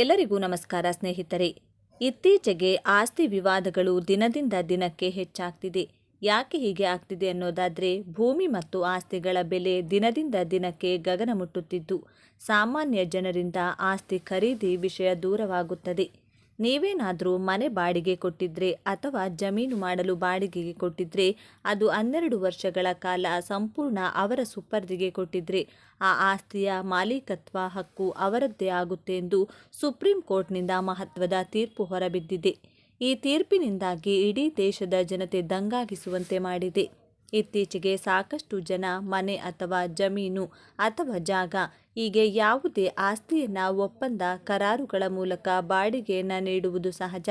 ಎಲ್ಲರಿಗೂ ನಮಸ್ಕಾರ ಸ್ನೇಹಿತರೆ. ಇತ್ತೀಚೆಗೆ ಆಸ್ತಿ ವಿವಾದಗಳು ದಿನದಿಂದ ದಿನಕ್ಕೆ ಹೆಚ್ಚಾಗ್ತಿದೆ. ಯಾಕೆ ಹೀಗೆ ಆಗ್ತಿದೆ ಅನ್ನೋದಾದರೆ ಭೂಮಿ ಮತ್ತು ಆಸ್ತಿಗಳ ಬೆಲೆ ದಿನದಿಂದ ದಿನಕ್ಕೆ ಗಗನ ಮುಟ್ಟುತ್ತಿದ್ದು ಸಾಮಾನ್ಯ ಜನರಿಂದ ಆಸ್ತಿ ಖರೀದಿ ವಿಷಯ ದೂರವಾಗುತ್ತದೆ. ನೀವೇನಾದರೂ ಮನೆ ಬಾಡಿಗೆ ಕೊಟ್ಟಿದ್ರೆ ಅಥವಾ ಜಮೀನು ಮಾಡಲು ಬಾಡಿಗೆಗೆ ಕೊಟ್ಟಿದ್ರೆ, ಅದು ಹನ್ನೆರಡು ವರ್ಷಗಳ ಕಾಲ ಸಂಪೂರ್ಣ ಅವರ ಸುಪರ್ದಿಗೆ ಕೊಟ್ಟಿದ್ರೆ, ಆ ಆಸ್ತಿಯ ಮಾಲೀಕತ್ವ ಹಕ್ಕು ಅವರದ್ದೇ ಆಗುತ್ತೆ ಎಂದು ಸುಪ್ರೀಂ ಕೋರ್ಟ್ನಿಂದ ಮಹತ್ವದ ತೀರ್ಪು ಹೊರಬಿದ್ದಿದೆ. ಈ ತೀರ್ಪಿನಿಂದಾಗಿ ಇಡೀ ದೇಶದ ಜನತೆ ದಂಗಾಗಿಸುವಂತೆ ಮಾಡಿದೆ. ಇತ್ತೀಚೆಗೆ ಸಾಕಷ್ಟು ಜನ ಮನೆ ಅಥವಾ ಜಮೀನು ಅಥವಾ ಜಾಗ, ಹೀಗೆ ಯಾವುದೇ ಆಸ್ತಿಯನ್ನು ಒಪ್ಪಂದ ಕರಾರುಗಳ ಮೂಲಕ ಬಾಡಿಗೆಯನ್ನು ನೀಡುವುದು ಸಹಜ.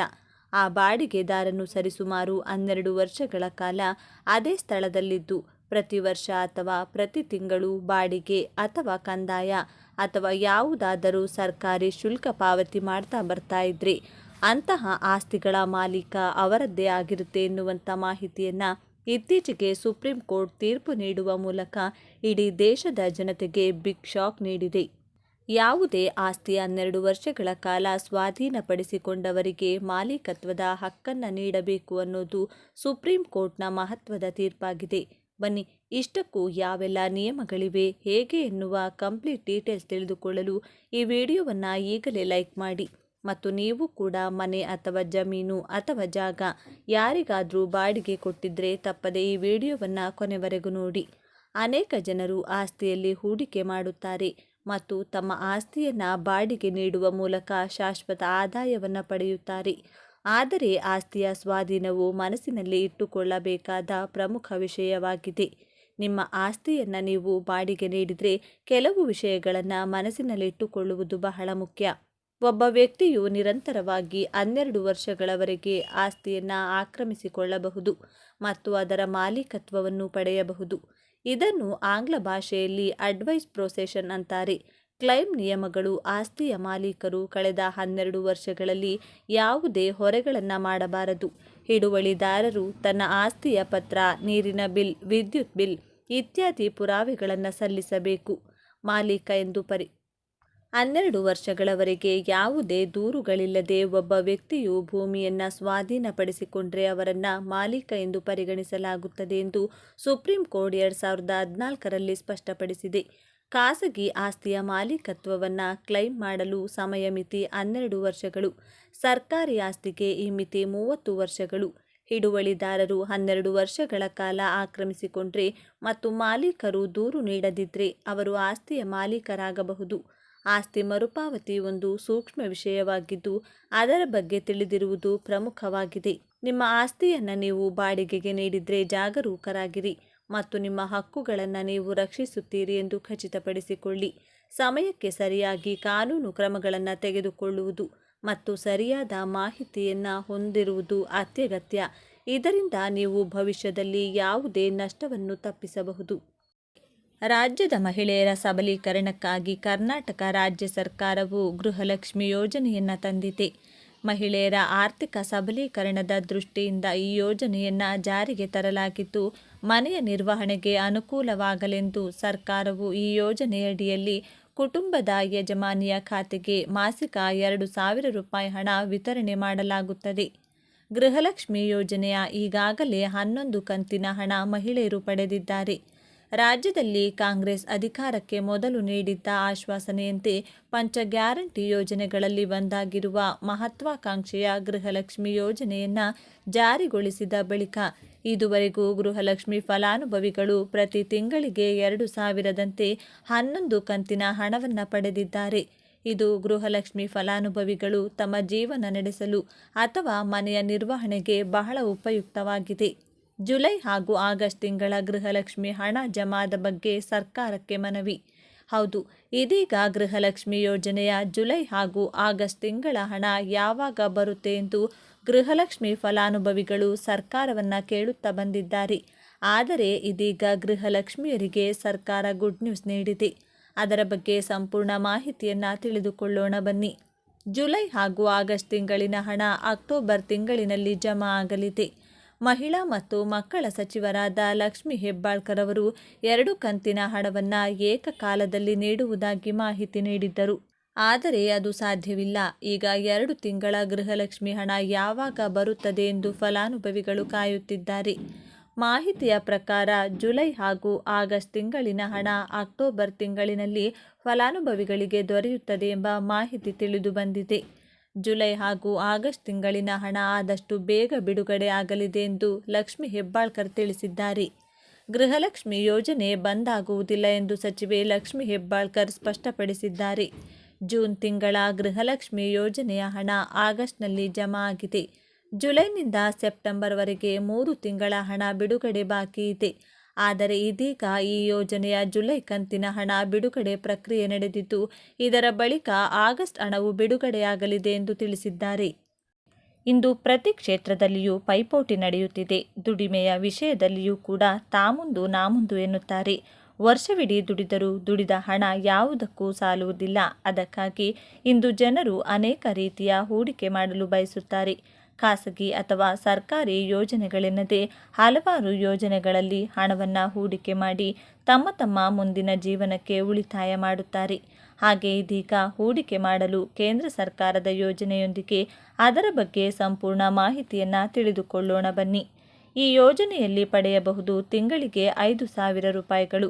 ಆ ಬಾಡಿಗೆದಾರನು ಸರಿಸುಮಾರು ಹನ್ನೆರಡು ವರ್ಷಗಳ ಕಾಲ ಅದೇ ಸ್ಥಳದಲ್ಲಿದ್ದು, ಪ್ರತಿ ವರ್ಷ ಅಥವಾ ಪ್ರತಿ ತಿಂಗಳು ಬಾಡಿಗೆ ಅಥವಾ ಕಂದಾಯ ಅಥವಾ ಯಾವುದಾದರೂ ಸರ್ಕಾರಿ ಶುಲ್ಕ ಪಾವತಿ ಮಾಡ್ತಾ ಬರ್ತಾ ಇದ್ರಿ ಅಂತಹ ಆಸ್ತಿಗಳ ಮಾಲೀಕ ಅವರದ್ದೇ ಆಗಿರುತ್ತೆ ಎನ್ನುವಂಥ ಮಾಹಿತಿಯನ್ನು ಇತ್ತೀಚೆಗೆ ಸುಪ್ರೀಂ ಕೋರ್ಟ್ ತೀರ್ಪು ನೀಡುವ ಮೂಲಕ ಇಡೀ ದೇಶದ ಜನತೆಗೆ ಬಿಗ್ ಶಾಕ್ ನೀಡಿದೆ. ಯಾವುದೇ ಆಸ್ತಿ ಹನ್ನೆರಡು ವರ್ಷಗಳ ಕಾಲ ಸ್ವಾಧೀನಪಡಿಸಿಕೊಂಡವರಿಗೆ ಮಾಲೀಕತ್ವದ ಹಕ್ಕನ್ನು ನೀಡಬೇಕು ಅನ್ನೋದು ಸುಪ್ರೀಂ ಕೋರ್ಟ್ನ ಮಹತ್ವದ ತೀರ್ಪಾಗಿದೆ. ಬನ್ನಿ, ಇಷ್ಟಕ್ಕೂ ಯಾವೆಲ್ಲ ನಿಯಮಗಳಿವೆ, ಹೇಗೆ ಎನ್ನುವ ಕಂಪ್ಲೀಟ್ ಡೀಟೇಲ್ಸ್ ತಿಳಿದುಕೊಳ್ಳಲು ಈ ವಿಡಿಯೋವನ್ನು ಈಗಲೇ ಲೈಕ್ ಮಾಡಿ. ಮತ್ತು ನೀವು ಕೂಡ ಮನೆ ಅಥವಾ ಜಮೀನು ಅಥವಾ ಜಾಗ ಯಾರಿಗಾದರೂ ಬಾಡಿಗೆ ಕೊಟ್ಟಿದ್ರೆ ತಪ್ಪದೆ ಈ ವಿಡಿಯೋವನ್ನು ಕೊನೆವರೆಗೂ ನೋಡಿ. ಅನೇಕ ಜನರು ಆಸ್ತಿಯಲ್ಲಿ ಹೂಡಿಕೆ ಮಾಡುತ್ತಾರೆ ಮತ್ತು ತಮ್ಮ ಆಸ್ತಿಯನ್ನು ಬಾಡಿಗೆ ನೀಡುವ ಮೂಲಕ ಶಾಶ್ವತ ಆದಾಯವನ್ನು ಪಡೆಯುತ್ತಾರೆ. ಆದರೆ ಆಸ್ತಿಯ ಸ್ವಾಧೀನವು ಮನಸ್ಸಿನಲ್ಲಿ ಇಟ್ಟುಕೊಳ್ಳಬೇಕಾದ ಪ್ರಮುಖ ವಿಷಯವಾಗಿದೆ. ನಿಮ್ಮ ಆಸ್ತಿಯನ್ನು ನೀವು ಬಾಡಿಗೆ ನೀಡಿದರೆ ಕೆಲವು ವಿಷಯಗಳನ್ನು ಮನಸ್ಸಿನಲ್ಲಿಟ್ಟುಕೊಳ್ಳುವುದು ಬಹಳ ಮುಖ್ಯ. ಒಬ್ಬ ವ್ಯಕ್ತಿಯು ನಿರಂತರವಾಗಿ ಹನ್ನೆರಡು ವರ್ಷಗಳವರೆಗೆ ಆಸ್ತಿಯನ್ನು ಆಕ್ರಮಿಸಿಕೊಳ್ಳಬಹುದು ಮತ್ತು ಅದರ ಮಾಲೀಕತ್ವವನ್ನು ಪಡೆಯಬಹುದು. ಇದನ್ನು ಆಂಗ್ಲ ಭಾಷೆಯಲ್ಲಿ ಅಡ್ವೈಸ್ ಪ್ರೊಸೆಷನ್ ಅಂತಾರೆ. ಕ್ಲೈಮ್ ನಿಯಮಗಳು ಆಸ್ತಿಯ ಮಾಲೀಕರು ಕಳೆದ ಹನ್ನೆರಡು ವರ್ಷಗಳಲ್ಲಿ ಯಾವುದೇ ಹೊರೆಗಳನ್ನು ಮಾಡಬಾರದು. ಹಿಡುವಳಿದಾರರು ತನ್ನ ಆಸ್ತಿಯ ಪತ್ರ, ನೀರಿನ ಬಿಲ್, ವಿದ್ಯುತ್ ಬಿಲ್ ಇತ್ಯಾದಿ ಪುರಾವೆಗಳನ್ನು ಸಲ್ಲಿಸಬೇಕು. ಮಾಲೀಕ ಎಂದು ಪರಿ ಹನ್ನೆರಡು ವರ್ಷಗಳವರೆಗೆ ಯಾವುದೇ ದೂರುಗಳಿಲ್ಲದೆ ಒಬ್ಬ ವ್ಯಕ್ತಿಯು ಭೂಮಿಯನ್ನು ಸ್ವಾಧೀನಪಡಿಸಿಕೊಂಡರೆ ಅವರನ್ನು ಮಾಲೀಕ ಎಂದು ಪರಿಗಣಿಸಲಾಗುತ್ತದೆ ಎಂದು ಸುಪ್ರೀಂ ಕೋರ್ಟ್ ಎರಡು ಸಾವಿರದ ಹದಿನಾಲ್ಕರಲ್ಲಿ ಸ್ಪಷ್ಟಪಡಿಸಿದೆ. ಖಾಸಗಿ ಆಸ್ತಿಯ ಮಾಲೀಕತ್ವವನ್ನು ಕ್ಲೈಮ್ ಮಾಡಲು ಸಮಯ ಮಿತಿ ಹನ್ನೆರಡು ವರ್ಷಗಳು. ಸರ್ಕಾರಿ ಆಸ್ತಿಗೆ ಈ ಮಿತಿ ಮೂವತ್ತು ವರ್ಷಗಳು. ಹಿಡುವಳಿದಾರರು ಹನ್ನೆರಡು ವರ್ಷಗಳ ಕಾಲ ಆಕ್ರಮಿಸಿಕೊಂಡ್ರೆ ಮತ್ತು ಮಾಲೀಕರು ದೂರು ನೀಡದಿದ್ದರೆ ಅವರು ಆಸ್ತಿಯ ಮಾಲೀಕರಾಗಬಹುದು. ಆಸ್ತಿ ಮರುಪಾವತಿ ಒಂದು ಸೂಕ್ಷ್ಮ ವಿಷಯವಾಗಿದ್ದು ಅದರ ಬಗ್ಗೆ ತಿಳಿದಿರುವುದು ಪ್ರಮುಖವಾಗಿದೆ. ನಿಮ್ಮ ಆಸ್ತಿಯನ್ನು ನೀವು ಬಾಡಿಗೆಗೆ ನೀಡಿದರೆ ಜಾಗರೂಕರಾಗಿರಿ ಮತ್ತು ನಿಮ್ಮ ಹಕ್ಕುಗಳನ್ನು ನೀವು ರಕ್ಷಿಸುತ್ತೀರಿ ಎಂದು ಖಚಿತಪಡಿಸಿಕೊಳ್ಳಿ. ಸಮಯಕ್ಕೆ ಸರಿಯಾಗಿ ಕಾನೂನು ಕ್ರಮಗಳನ್ನು ತೆಗೆದುಕೊಳ್ಳುವುದು ಮತ್ತು ಸರಿಯಾದ ಮಾಹಿತಿಯನ್ನು ಹೊಂದಿರುವುದು ಅತ್ಯಗತ್ಯ. ಇದರಿಂದ ನೀವು ಭವಿಷ್ಯದಲ್ಲಿ ಯಾವುದೇ ನಷ್ಟವನ್ನು ತಪ್ಪಿಸಬಹುದು. ರಾಜ್ಯದ ಮಹಿಳೆಯರ ಸಬಲೀಕರಣಕ್ಕಾಗಿ ಕರ್ನಾಟಕ ರಾಜ್ಯ ಸರ್ಕಾರವು ಗೃಹಲಕ್ಷ್ಮಿ ಯೋಜನೆಯನ್ನು ತಂದಿದೆ. ಮಹಿಳೆಯರ ಆರ್ಥಿಕ ಸಬಲೀಕರಣದ ದೃಷ್ಟಿಯಿಂದ ಈ ಯೋಜನೆಯನ್ನು ಜಾರಿಗೆ ತರಲಾಗಿದ್ದು, ಮನೆಯ ನಿರ್ವಹಣೆಗೆ ಅನುಕೂಲವಾಗಲೆಂದು ಸರ್ಕಾರವು ಈ ಯೋಜನೆಯಡಿಯಲ್ಲಿ ಕುಟುಂಬದ ಯಜಮಾನಿಯ ಖಾತೆಗೆ ಮಾಸಿಕ ಎರಡು ಸಾವಿರ ರೂಪಾಯಿ ಹಣ ವಿತರಣೆ ಮಾಡಲಾಗುತ್ತದೆ. ಗೃಹಲಕ್ಷ್ಮಿ ಯೋಜನೆಯ ಈಗಾಗಲೇ ಹನ್ನೊಂದು ಕಂತಿನ ಹಣ ಮಹಿಳೆಯರು ಪಡೆದಿದ್ದಾರೆ. ರಾಜ್ಯದಲ್ಲಿ ಕಾಂಗ್ರೆಸ್ ಅಧಿಕಾರಕ್ಕೆ ಮೊದಲು ನೀಡಿದ್ದ ಆಶ್ವಾಸನೆಯಂತೆ ಪಂಚ ಗ್ಯಾರಂಟಿ ಯೋಜನೆಗಳಲ್ಲಿ ಒಂದಾಗಿರುವ ಮಹತ್ವಾಕಾಂಕ್ಷೆಯ ಗೃಹಲಕ್ಷ್ಮಿ ಯೋಜನೆಯನ್ನು ಜಾರಿಗೊಳಿಸಿದ ಬಳಿಕ ಇದುವರೆಗೂ ಗೃಹಲಕ್ಷ್ಮಿ ಫಲಾನುಭವಿಗಳು ಪ್ರತಿ ತಿಂಗಳಿಗೆ ಎರಡು ಸಾವಿರದಂತೆ ಹನ್ನೊಂದು ಕಂತಿನ ಹಣವನ್ನು ಪಡೆದಿದ್ದಾರೆ. ಇದು ಗೃಹಲಕ್ಷ್ಮಿ ಫಲಾನುಭವಿಗಳು ತಮ್ಮ ಜೀವನ ನಡೆಸಲು ಅಥವಾ ಮನೆಯ ನಿರ್ವಹಣೆಗೆ ಬಹಳ ಉಪಯುಕ್ತವಾಗಿದೆ. ಜುಲೈ ಹಾಗೂ ಆಗಸ್ಟ್ ತಿಂಗಳ ಗೃಹಲಕ್ಷ್ಮಿ ಹಣ ಜಮಾದ ಬಗ್ಗೆ ಸರ್ಕಾರಕ್ಕೆ ಮನವಿ. ಹೌದು, ಇದೀಗ ಗೃಹಲಕ್ಷ್ಮಿ ಯೋಜನೆಯ ಜುಲೈ ಹಾಗೂ ಆಗಸ್ಟ್ ತಿಂಗಳ ಹಣ ಯಾವಾಗ ಬರುತ್ತೆ ಎಂದು ಗೃಹಲಕ್ಷ್ಮಿ ಫಲಾನುಭವಿಗಳು ಸರ್ಕಾರವನ್ನು ಕೇಳುತ್ತಾ ಬಂದಿದ್ದಾರೆ. ಆದರೆ ಇದೀಗ ಗೃಹಲಕ್ಷ್ಮಿಯರಿಗೆ ಸರ್ಕಾರ ಗುಡ್ ನ್ಯೂಸ್ ನೀಡಿದೆ. ಅದರ ಬಗ್ಗೆ ಸಂಪೂರ್ಣ ಮಾಹಿತಿಯನ್ನು ತಿಳಿದುಕೊಳ್ಳೋಣ ಬನ್ನಿ. ಜುಲೈ ಹಾಗೂ ಆಗಸ್ಟ್ ತಿಂಗಳಿನ ಹಣ ಅಕ್ಟೋಬರ್ ತಿಂಗಳಿನಲ್ಲಿ ಜಮಾ ಆಗಲಿದೆ. ಮಹಿಳಾ ಮತ್ತು ಮಕ್ಕಳ ಸಚಿವರಾದ ಲಕ್ಷ್ಮಿ ಹೆಬ್ಬಾಳ್ಕರ್ ಅವರು ಎರಡು ಕಂತಿನ ಹಣವನ್ನು ಏಕಕಾಲದಲ್ಲಿ ನೀಡುವುದಾಗಿ ಮಾಹಿತಿ ನೀಡಿದ್ದರು. ಆದರೆ ಅದು ಸಾಧ್ಯವಿಲ್ಲ. ಈಗ ಎರಡು ತಿಂಗಳ ಗೃಹಲಕ್ಷ್ಮಿ ಹಣ ಯಾವಾಗ ಬರುತ್ತದೆ ಎಂದು ಫಲಾನುಭವಿಗಳು ಕಾಯುತ್ತಿದ್ದಾರೆ. ಮಾಹಿತಿಯ ಪ್ರಕಾರ ಜುಲೈ ಹಾಗೂ ಆಗಸ್ಟ್ ತಿಂಗಳಿನ ಹಣ ಅಕ್ಟೋಬರ್ ತಿಂಗಳಿನಲ್ಲಿ ಫಲಾನುಭವಿಗಳಿಗೆ ದೊರೆಯುತ್ತದೆ ಎಂಬ ಮಾಹಿತಿ ತಿಳಿದು ಬಂದಿದೆ. ಜುಲೈ ಹಾಗೂ ಆಗಸ್ಟ್ ತಿಂಗಳಿನ ಹಣ ಆದಷ್ಟು ಬೇಗ ಬಿಡುಗಡೆ ಆಗಲಿದೆ ಎಂದು ಲಕ್ಷ್ಮಿ ಹೆಬ್ಬಾಳ್ಕರ್ ತಿಳಿಸಿದ್ದಾರೆ. ಗೃಹಲಕ್ಷ್ಮಿ ಯೋಜನೆ ಬಂದಾಗುವುದಿಲ್ಲ ಎಂದು ಸಚಿವೆ ಲಕ್ಷ್ಮಿ ಹೆಬ್ಬಾಳ್ಕರ್ ಸ್ಪಷ್ಟಪಡಿಸಿದ್ದಾರೆ. ಜೂನ್ ತಿಂಗಳ ಗೃಹಲಕ್ಷ್ಮಿ ಯೋಜನೆಯ ಹಣ ಆಗಸ್ಟ್ನಲ್ಲಿ ಜಮಾ ಆಗಿದೆ. ಜುಲೈನಿಂದ ಸೆಪ್ಟೆಂಬರ್ವರೆಗೆ ಮೂರು ತಿಂಗಳ ಹಣ ಬಿಡುಗಡೆ ಬಾಕಿ ಇದೆ. ಆದರೆ ಇದೀಗ ಈ ಯೋಜನೆಯ ಜುಲೈ ಕಂತಿನ ಹಣ ಬಿಡುಗಡೆ ಪ್ರಕ್ರಿಯೆ ನಡೆದಿದ್ದು, ಇದರ ಬಳಿಕ ಆಗಸ್ಟ್ ಹಣವು ಬಿಡುಗಡೆಯಾಗಲಿದೆ ಎಂದು ತಿಳಿಸಿದ್ದಾರೆ. ಇಂದು ಪ್ರತಿ ಕ್ಷೇತ್ರದಲ್ಲಿಯೂ ಪೈಪೋಟಿ ನಡೆಯುತ್ತಿದೆ. ದುಡಿಮೆಯ ವಿಷಯದಲ್ಲಿಯೂ ಕೂಡ ತಾಮುಂದು ನಾಮುಂದು ಎನ್ನುತ್ತಾರೆ. ವರ್ಷವಿಡೀ ದುಡಿದರೂ ದುಡಿದ ಹಣ ಯಾವುದಕ್ಕೂ ಸಾಲುವುದಿಲ್ಲ. ಅದಕ್ಕಾಗಿ ಇಂದು ಜನರು ಅನೇಕ ರೀತಿಯ ಹೂಡಿಕೆ ಮಾಡಲು ಬಯಸುತ್ತಾರೆ. ಖಾಸಗಿ ಅಥವಾ ಸರ್ಕಾರಿ ಯೋಜನೆಗಳೆನ್ನದೇ ಹಲವಾರು ಯೋಜನೆಗಳಲ್ಲಿ ಹಣವನ್ನು ಹೂಡಿಕೆ ಮಾಡಿ ತಮ್ಮ ತಮ್ಮ ಮುಂದಿನ ಜೀವನಕ್ಕೆ ಉಳಿತಾಯ ಮಾಡುತ್ತಾರೆ. ಹಾಗೆ ಇದೀಗ ಹೂಡಿಕೆ ಮಾಡಲು ಕೇಂದ್ರ ಸರ್ಕಾರದ ಯೋಜನೆಯೊಂದಿಗೆ ಅದರ ಬಗ್ಗೆ ಸಂಪೂರ್ಣ ಮಾಹಿತಿಯನ್ನು ತಿಳಿದುಕೊಳ್ಳೋಣ ಬನ್ನಿ. ಈ ಯೋಜನೆಯಲ್ಲಿ ಪಡೆಯಬಹುದು ತಿಂಗಳಿಗೆ ಐದು ಸಾವಿರ ರೂಪಾಯಿಗಳು.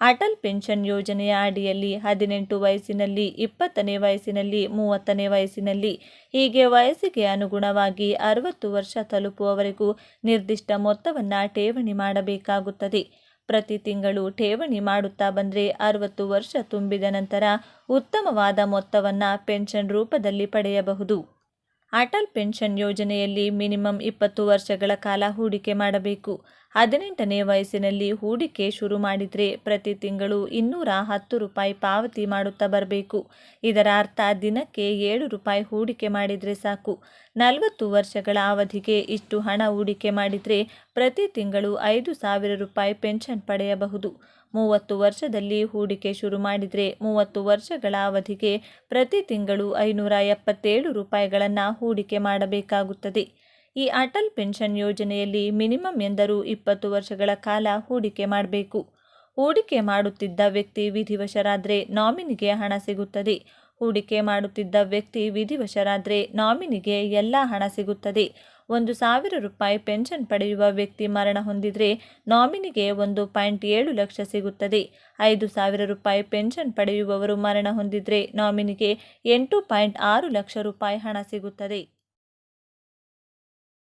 ಅಟಲ್ ಪೆನ್ಷನ್ ಯೋಜನೆಯ ಅಡಿಯಲ್ಲಿ ಹದಿನೆಂಟು ವಯಸ್ಸಿನಲ್ಲಿ, ಇಪ್ಪತ್ತನೇ ವಯಸ್ಸಿನಲ್ಲಿ, ಮೂವತ್ತನೇ ವಯಸ್ಸಿನಲ್ಲಿ, ಹೀಗೆ ವಯಸ್ಸಿಗೆ ಅನುಗುಣವಾಗಿ ಅರವತ್ತು ವರ್ಷ ತಲುಪುವವರೆಗೂ ನಿರ್ದಿಷ್ಟ ಮೊತ್ತವನ್ನು ಠೇವಣಿ ಮಾಡಬೇಕಾಗುತ್ತದೆ. ಪ್ರತಿ ತಿಂಗಳು ಠೇವಣಿ ಮಾಡುತ್ತಾ ಬಂದರೆ ಅರವತ್ತು ವರ್ಷ ತುಂಬಿದ ನಂತರ ಉತ್ತಮವಾದ ಮೊತ್ತವನ್ನು ಪೆನ್ಷನ್ ರೂಪದಲ್ಲಿ ಪಡೆಯಬಹುದು. ಅಟಲ್ ಪೆನ್ಷನ್ ಯೋಜನೆಯಲ್ಲಿ ಮಿನಿಮಮ್ ಇಪ್ಪತ್ತು ವರ್ಷಗಳ ಕಾಲ ಹೂಡಿಕೆ ಮಾಡಬೇಕು. ಹದಿನೆಂಟನೇ ವಯಸ್ಸಿನಲ್ಲಿ ಹೂಡಿಕೆ ಶುರು ಮಾಡಿದರೆ ಪ್ರತಿ ತಿಂಗಳು ಇನ್ನೂರ ಹತ್ತು ರೂಪಾಯಿ ಪಾವತಿ ಮಾಡುತ್ತಾ ಬರಬೇಕು. ಇದರ ಅರ್ಥ ದಿನಕ್ಕೆ ಏಳು ರೂಪಾಯಿ ಹೂಡಿಕೆ ಮಾಡಿದರೆ ಸಾಕು. ನಲವತ್ತು ವರ್ಷಗಳ ಅವಧಿಗೆ ಇಷ್ಟು ಹಣ ಹೂಡಿಕೆ ಮಾಡಿದರೆ ಪ್ರತಿ ತಿಂಗಳು ಐದು ಸಾವಿರ ರೂಪಾಯಿ ಪೆನ್ಷನ್ ಪಡೆಯಬಹುದು. ಮೂವತ್ತು ವರ್ಷದಲ್ಲಿ ಹೂಡಿಕೆ ಶುರು ಮಾಡಿದರೆ ಮೂವತ್ತು ವರ್ಷಗಳ ಅವಧಿಗೆ ಪ್ರತಿ ತಿಂಗಳು ಐನೂರ ಎಪ್ಪತ್ತೇಳು ರೂಪಾಯಿಗಳನ್ನು ಹೂಡಿಕೆ ಮಾಡಬೇಕಾಗುತ್ತದೆ. ಈ ಅಟಲ್ ಪೆನ್ಷನ್ ಯೋಜನೆಯಲ್ಲಿ ಮಿನಿಮಮ್ ಎಂದರೂ ಇಪ್ಪತ್ತು ವರ್ಷಗಳ ಕಾಲ ಹೂಡಿಕೆ ಮಾಡಬೇಕು. ಹೂಡಿಕೆ ಮಾಡುತ್ತಿದ್ದ ವ್ಯಕ್ತಿ ವಿಧಿವಶರಾದರೆ ನಾಮಿನಿಗೆ ಹಣ ಸಿಗುತ್ತದೆ. ಹೂಡಿಕೆ ಮಾಡುತ್ತಿದ್ದ ವ್ಯಕ್ತಿ ವಿಧಿವಶರಾದರೆ ನಾಮಿನಿಗೆ ಎಲ್ಲ ಹಣ ಸಿಗುತ್ತದೆ. ಒಂದು ಸಾವಿರ ರೂಪಾಯಿ ಪೆನ್ಷನ್ ಪಡೆಯುವ ವ್ಯಕ್ತಿ ಮರಣ ಹೊಂದಿದರೆ ನಾಮಿನಿಗೆ ಒಂದು ಪಾಯಿಂಟ್ ಏಳು ಲಕ್ಷ ಸಿಗುತ್ತದೆ. ಐದು ಸಾವಿರ ರೂಪಾಯಿ ಪೆನ್ಷನ್ ಪಡೆಯುವವರು ಮರಣ ಹೊಂದಿದರೆ ನಾಮಿನಿಗೆ ಎಂಟು ಪಾಯಿಂಟ್ ಆರು ಲಕ್ಷ ರೂಪಾಯಿ ಹಣ ಸಿಗುತ್ತದೆ.